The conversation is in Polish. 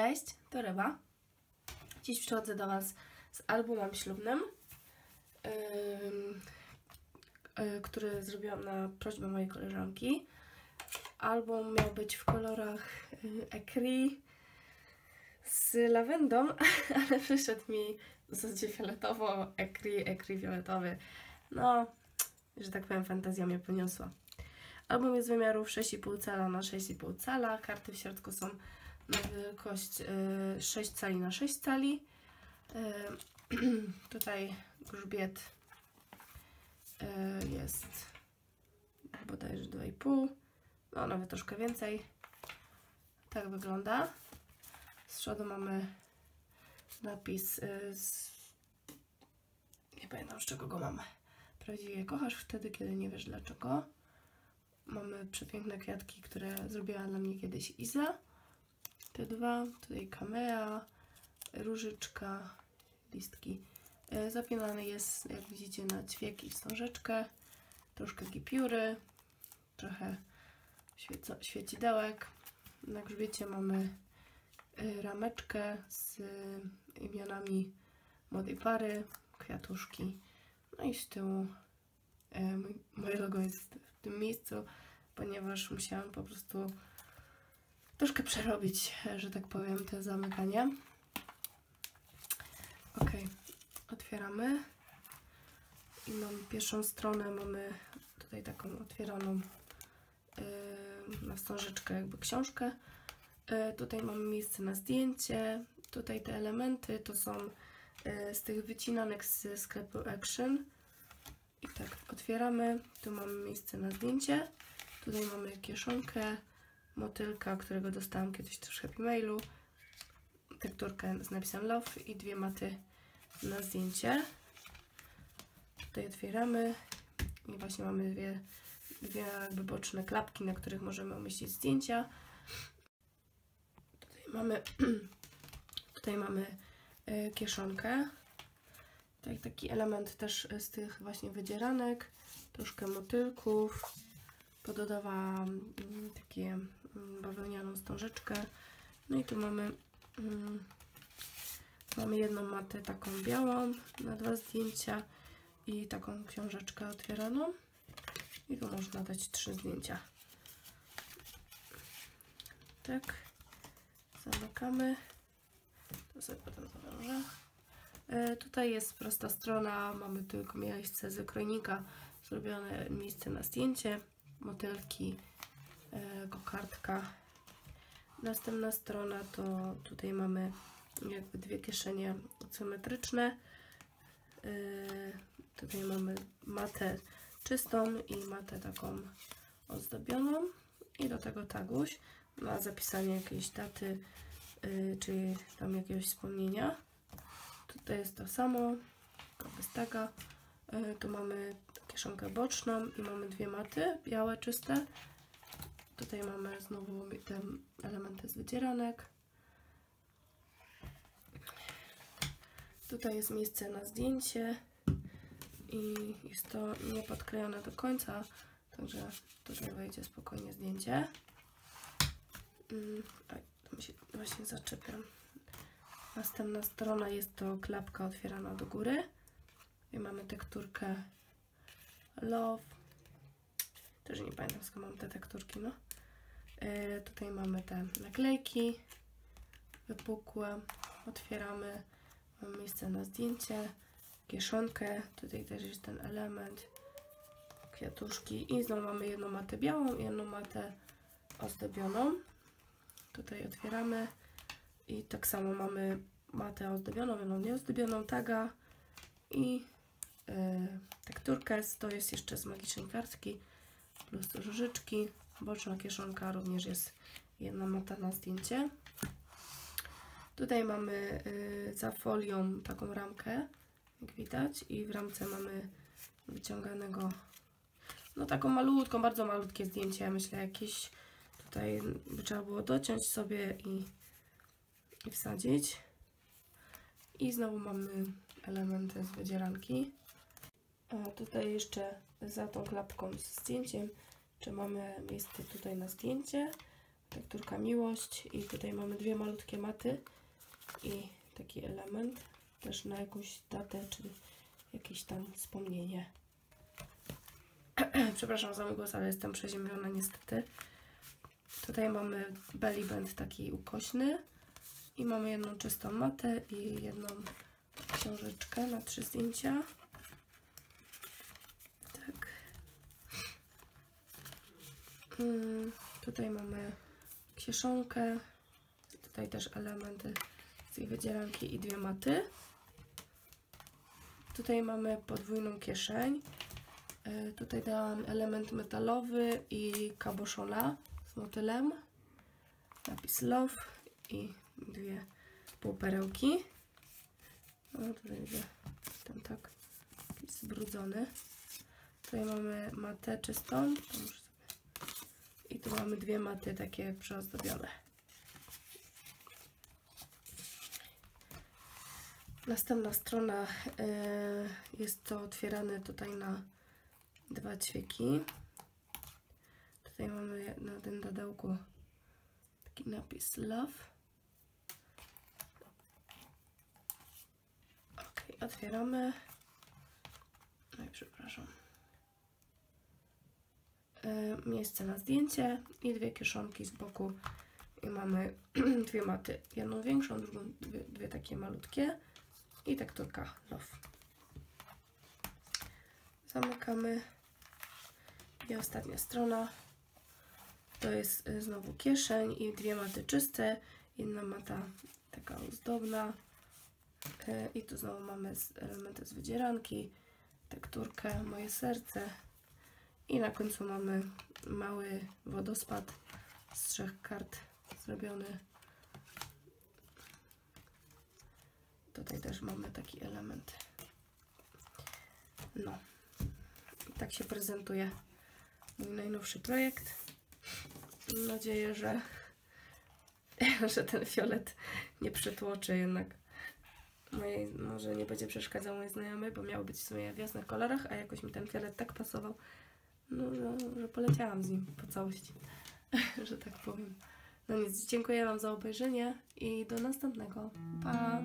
Cześć, to Ryba. Dziś przychodzę do Was z albumem ślubnym, ym, y, który zrobiłam na prośbę mojej koleżanki. Album miał być w kolorach y, ecri z lawendą, ale wyszedł mi w zasadzie fioletowo, ecri, ecri fioletowy. No, że tak powiem, fantazja mnie poniosła. Album jest wymiarów 6,5 cala na 6,5 cala. Karty w środku są wielkość y, 6 cali na 6 cali. Y, tutaj grzbiet y, jest bodajże 2,5, no nawet troszkę więcej. Tak wygląda. Z przodu mamy napis y, z... nie pamiętam z czego go mamy. Prawdziwie kochasz wtedy, kiedy nie wiesz dlaczego. Mamy przepiękne kwiatki, które zrobiła dla mnie kiedyś Iza. Te dwa, tutaj kamea, różyczka, listki. E, Zapinany jest, jak widzicie, na ćwiek i wstążeczkę. Troszkę gipiury, trochę świecidełek. Na grzbiecie mamy e, rameczkę z imionami młodej pary, kwiatuszki. No i z tyłu e, moje logo jest w tym miejscu, ponieważ musiałam po prostu troszkę przerobić, że tak powiem, te zamykanie. Ok, otwieramy. I mam pierwszą stronę, mamy tutaj taką otwieraną yy, na wstążeczkę jakby książkę. Yy, tutaj mamy miejsce na zdjęcie. Tutaj te elementy to są yy, z tych wycinanek z sklepu Action. I tak otwieramy. Tu mamy miejsce na zdjęcie. Tutaj mamy kieszonkę, motylka, którego dostałam kiedyś też w Happy Mailu. Tekturkę z napisem Love i dwie maty na zdjęcie. Tutaj otwieramy i właśnie mamy dwie, dwie jakby boczne klapki, na których możemy umieścić zdjęcia. Tutaj mamy, tutaj mamy e, kieszonkę. Tutaj taki element też z tych właśnie wydzieranek, troszkę motylków. Pododawałam mm, takie bawełnianą wstążeczkę. No i tu mamy mm, mamy jedną matę taką białą na dwa zdjęcia i taką książeczkę otwieraną. I tu można dać trzy zdjęcia. Tak. Zamykamy. To sobie potem zawiążę. E, tutaj jest prosta strona. Mamy tylko miejsce z krojnika. Zrobione miejsce na zdjęcie. Motylki. E, kokardka. Następna strona to tutaj mamy jakby dwie kieszenie symetryczne. Yy, tutaj mamy matę czystą i matę taką ozdobioną i do tego taguś na zapisanie jakiejś daty yy, czy tam jakiegoś wspomnienia. Tutaj jest to samo, bez taga. Tu mamy kieszonkę boczną i mamy dwie maty białe, czyste. Tutaj mamy znowu te elementy z wydzieranek. Tutaj jest miejsce na zdjęcie i jest to niepodklejone do końca, także tutaj wejdzie spokojnie zdjęcie. Mm, mi się właśnie zaczepiam. Następna strona jest to klapka otwierana do góry. I mamy tekturkę Love. Też nie pamiętam skąd mam te tekturki, no. E, tutaj mamy te naklejki wypukłe. Otwieramy. Mam miejsce na zdjęcie, kieszonkę, tutaj też jest ten element, kwiatuszki i znowu mamy jedną matę białą i jedną matę ozdobioną. Tutaj otwieramy i tak samo mamy matę ozdobioną, jedną nieozdobioną, taga i yy, tekturkę. To jest jeszcze z magicznej kartki plus różyczki. Boczna kieszonka również jest jedna mata na zdjęcie. Tutaj mamy y, za folią taką ramkę, jak widać, i w ramce mamy wyciąganego, no taką malutką, bardzo malutkie zdjęcie, myślę jakieś tutaj by trzeba było dociąć sobie i, i wsadzić. I znowu mamy elementy z wydzieranki. A tutaj jeszcze za tą klapką z zdjęciem, czy mamy miejsce tutaj na zdjęcie. tekturka miłość i tutaj mamy dwie malutkie maty i taki element też na jakąś datę czy jakieś tam wspomnienie. Przepraszam za mój głos, ale jestem przeziębiona niestety. Tutaj mamy belly band taki ukośny i mamy jedną czystą matę i jedną książeczkę na trzy zdjęcia. Tak. Mm, tutaj mamy kieszonkę. Tutaj też elementy z jej wydzielanki i dwie maty. Tutaj mamy podwójną kieszeń. Y, Tutaj dałam element metalowy i kaboszola z motylem. Napis love i dwie półperełki. No tutaj widzę ten tak zbrudzony. Tutaj mamy matę czystą. I tu mamy dwie maty takie przyozdobione. Następna strona y, jest to otwierane tutaj na dwa ćwieki. Tutaj mamy na tym dadełku taki napis love. Ok, otwieramy. Oj, przepraszam. E, miejsce na zdjęcie i dwie kieszonki z boku. I mamy dwie maty. Jedną większą, drugą dwie, dwie takie malutkie. I tekturka love. Zamykamy. I ostatnia strona. To jest y, znowu kieszeń i dwie maty czyste. Jedna mata taka ozdobna. Y, I tu znowu mamy elementy z wydzieranki, tekturkę, moje serce. I na końcu mamy mały wodospad z trzech kart zrobiony. Tutaj też mamy taki element. No, tak się prezentuje mój najnowszy projekt. Mam nadzieję, że, że ten fiolet nie przytłoczy jednak mojej, może nie będzie przeszkadzał mojej znajomej, bo miał być w sumie w jasnych kolorach, a jakoś mi ten fiolet tak pasował, no, że, że poleciałam z nim po całości, że tak powiem. No nic, dziękuję Wam za obejrzenie i do następnego. Pa!